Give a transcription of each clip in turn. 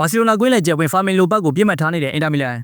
ဘာစီလိုနာကွင်းလယ်ကျဲဝင်ဖာမင်လိုဘတ်ကိုပြစ်မှတ်ထားနေတဲ့အင်တာမီလန်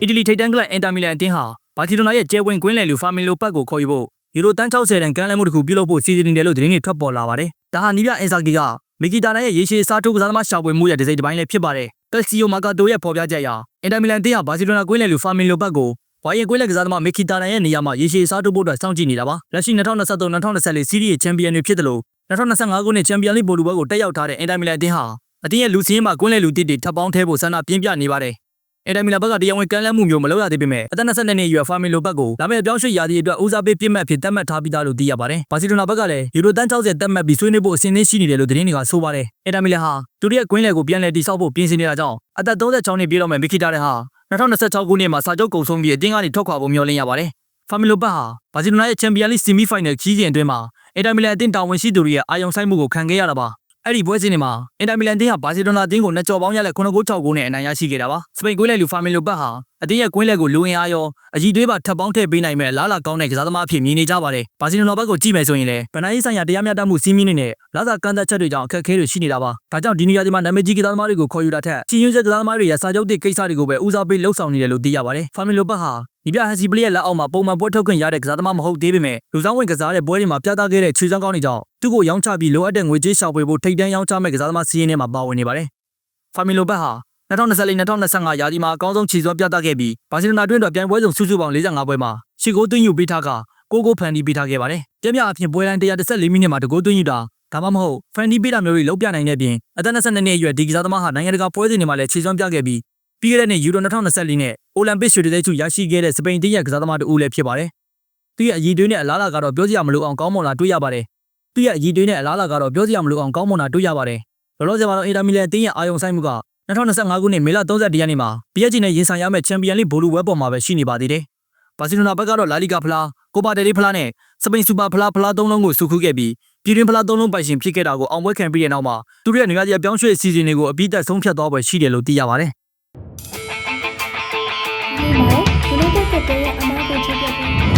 အီတလီထိပ်တန်းကလပ်အင်တာမီလန်အသင်းဟာဘာစီလိုနာရဲ့ကျဲဝင်ကွင်းလယ်လူဖာမင်လိုဘတ်ကိုခေါ်ယူဖို့ယူရိုတန်း60တန်ကမ်းလှမ်းမှုတစ်ခုပြုလုပ်ဖို့စီစဉ်နေတယ်လို့သတင်းတွေထွက်ပေါ်လာပါတယ်။ဒါဟာနီးပြအင်ဆာဂီကမီကီတာနာရဲ့ရေရှည်စားထိုးကစားသမားရှာဖွေမှုရဲ့ဒီဇိုင်းတစ်ပိုင်းလည်းဖြစ်ပါတယ်။တက်စီယိုမာကာတိုရဲ့ဖော်ပြချက်အရအင်တာမီလန်အသင်းဟာဘာစီလိုနာကွင်းလယ်လူဖာမင်လိုဘတ်ကိုဝိုင်းရင်ကွင်းလက်ကစားသမားမီကီတာနာရဲ့နေရာမှာရေရှည်စားထိုးဖို့အတွက်စောင့်ကြည့်နေတာပါ။လက်ရှိ2023-2024စီးရီးရဲ့ချန်ပီယံတွေဖြစ်တယ်လို့2025ခုနှစ်ချန်ပီယံလိဘော်လူပွဲကိုတက်ရောက်ထားတဲ့အင်တာမီလန်အသင်းဟာ အတင်းရဲ့လူစင်းမှာကွင်းလေလူတစ်တွေထပ်ပေါင်းထဲဖို့ဆန္ဒပြင်းပြနေပါတယ်။အင်တာမီလန်ဘက်ကတရားဝင်ကမ်းလှမ်းမှုမျိုးမလုပ်ရသေးပေမဲ့အသက်22နှစ်အရွယ်ဖာမီလိုဘက်ကိုလာမယ့်အပြောင်းရွှေ့ရာသီအတွက်ဦးစားပေးပြစ်မှတ်ဖြစ်သတ်မှတ်ထားပြီးသားလို့သိရပါတယ်။ဘာစီလိုနာဘက်ကလည်းယူရိုတန်း60သတ်မှတ်ပြီးဆွေးနွေးဖို့အစဉ်သင်းရှိနေတယ်လို့သတင်းတွေကဆိုပါတယ်။အင်တာမီလန်ဟာသူတို့ရဲ့ကွင်းလေကိုပြန်လည်တည်ဆောက်ဖို့ပြင်ဆင်နေတာကြောင့်အသက်36နှစ်ပြည့်တော့မဲ့မီကီတာတဲ့ဟာ2026ခုနှစ်မှာစာချုပ်ကုန်ဆုံးပြီးအတင်းကနေထွက်ခွာဖို့မျှော်လင့်ရပါတယ်။ဖာမီလိုဘက်ဟာဘာစီလိုနာရဲ့ချန်ပီယံလိဆီမီဖိုင်နယ်ခီးစဉ်အတွင်းမှာအင်တာမီလန်အသင်းတာဝန်ရှိသူတွေရဲ့အာရုံစိုက်မှုကိုခံခဲ့ရတာပါ။ အဲ့ဒီပွဲစဉ်တွေမှာအင်တာမီလန်တင်းဟာဘာစီလိုနာတင်းကိုနှစ်ကြော်ပေါင်းရလက်9ဂိုး6ဂိုးနဲ့အနိုင်ရရှိခဲ့တာပါ။စပိန်ကွင်းလေလူဖာမီလိုဘက်ဟာအတင်းရဲ့ကွင်းလက်ကိုလူဝင်အားရောအကြီးတွေးပါထပ်ပေါင်းထည့်ပေးနိုင်မဲ့လားလာကောင်းတဲ့ကစားသမားအဖြစ်မြင်နေကြပါတယ်။ဘာစီလိုနာဘက်ကိုကြည့်မယ်ဆိုရင်လည်းဗန်နိုင်းဆိုင်ရာတရားမျှတမှုစီးမင်းနေနဲ့လာစာကန့်သက်ချက်တွေကြောင့်အခက်အခဲတွေရှိနေတာပါ။ဒါကြောင့်ဒီနေရာဒီမှာနာမည်ကြီးကစားသမားတွေကိုခေါ်ယူတာထက်ချီးညွှန်းချက်ကစားသမားတွေရဲ့စာချုပ်တွေကိစ္စတွေကိုပဲဦးစားပေးလှုပ်ဆောင်နေတယ်လို့သိရပါတယ်။ဖာမီလိုဘက်ဟာ ဒီပြဟစီပလီရဲ့လက်အောက်မှာပုံမှန်ပွဲထုတ်ခွင့်ရတဲ့ကစားသမားမဟုတ်သေးပေမဲ့လူဆောင်ဝင်ကစားတဲ့ပွဲတွေမှာပြသခဲ့တဲ့ခြေစွမ်းကောင်းတွေကြောင့်သူ့ကိုရောင်းချပြီးလိုအပ်တဲ့ငွေကြေးရှာဖွေဖို့ထိတ်တန်းရောင်းချမဲ့ကစားသမားစီးရင်ထဲမှာပါဝင်နေပါတယ်။ဖာမီလိုဘက်ဟာ2024-2025ရာသီမှာအကောင်းဆုံးခြေစွမ်းပြသခဲ့ပြီးဘာစီလိုနာတွင်းတော်ပြိုင်ပွဲစုံစုစုပေါင်း45ပွဲမှာရှစ်ဂိုးသွင်းယူပေးထားကကိုကိုဖန်တီးပေးထားခဲ့ပါတယ်။ပြပြအဖြစ်ပွဲတိုင်း114မိနစ်မှာတကိုးသွင်းယူတာဒါမှမဟုတ်ဖန်တီးပေးတာမျိုးတွေလုပ်ပြနိုင်တဲ့ပြင်အသက်22နှစ်အရွယ်ဒီကစားသမားဟာနိုင်ငံတကာပွဲစဉ်တွေမှာလည်းခြေစွမ်းပြခဲ့ပြီးပြီးခဲ့တဲ့နှစ်ယူရို2024နဲ့ အိုလံပစ်ရွှေတံဆိပ်ဆုရရှိခဲ့တဲ့စပိန်တင်းရဲ့ကစားသမားတူဦးလည်းဖြစ်ပါတယ်။သူရဲ့အရည်သွေးနဲ့အလားအလာကတော့ပြောစရာမလိုအောင်ကောင်းမွန်လာတွေ့ရပါတယ်။သူရဲ့အရည်သွေးနဲ့အလားအလာကတော့ပြောစရာမလိုအောင်ကောင်းမွန်လာတွေ့ရပါတယ်။လောလောဆယ်မှာတော့အင်တာမီလန်တင်းရဲ့အာယုံဆိုင်မှုက2025ခုနှစ်မေလ31ရက်နေ့မှာ PSG နဲ့ရင်ဆိုင်ရမယ့်ချန်ပီယံလိဘိုလ်လူပွဲပေါ်မှာပဲရှိနေပါသေးတယ်။ဘာစီလိုနာဘက်ကတော့လာလီဂါဖလား၊ကိုပါတယ်လီဖလားနဲ့စပိန်စူပါဖလားဖလားသုံးလုံးကိုစုခုခဲ့ပြီးပြည်တွင်းဖလားသုံးလုံးပိုင်ရှင်ဖြစ်ခဲ့တာကိုအောင်ပွဲခံပြီးတဲ့နောက်မှာသူတို့ရဲ့နေရာကြီးအပြောင်းရွှေ့အစီအစဉ်တွေကိုအပြီးသက်ဆုံးဖြတ်သွားပွဲရှိတယ်လို့သိရပါတယ်။ ပေးပါတယ်။ဒီလိုတဲ့ကတဲ့ရဲ့အမားကိုချစ်ပြပေး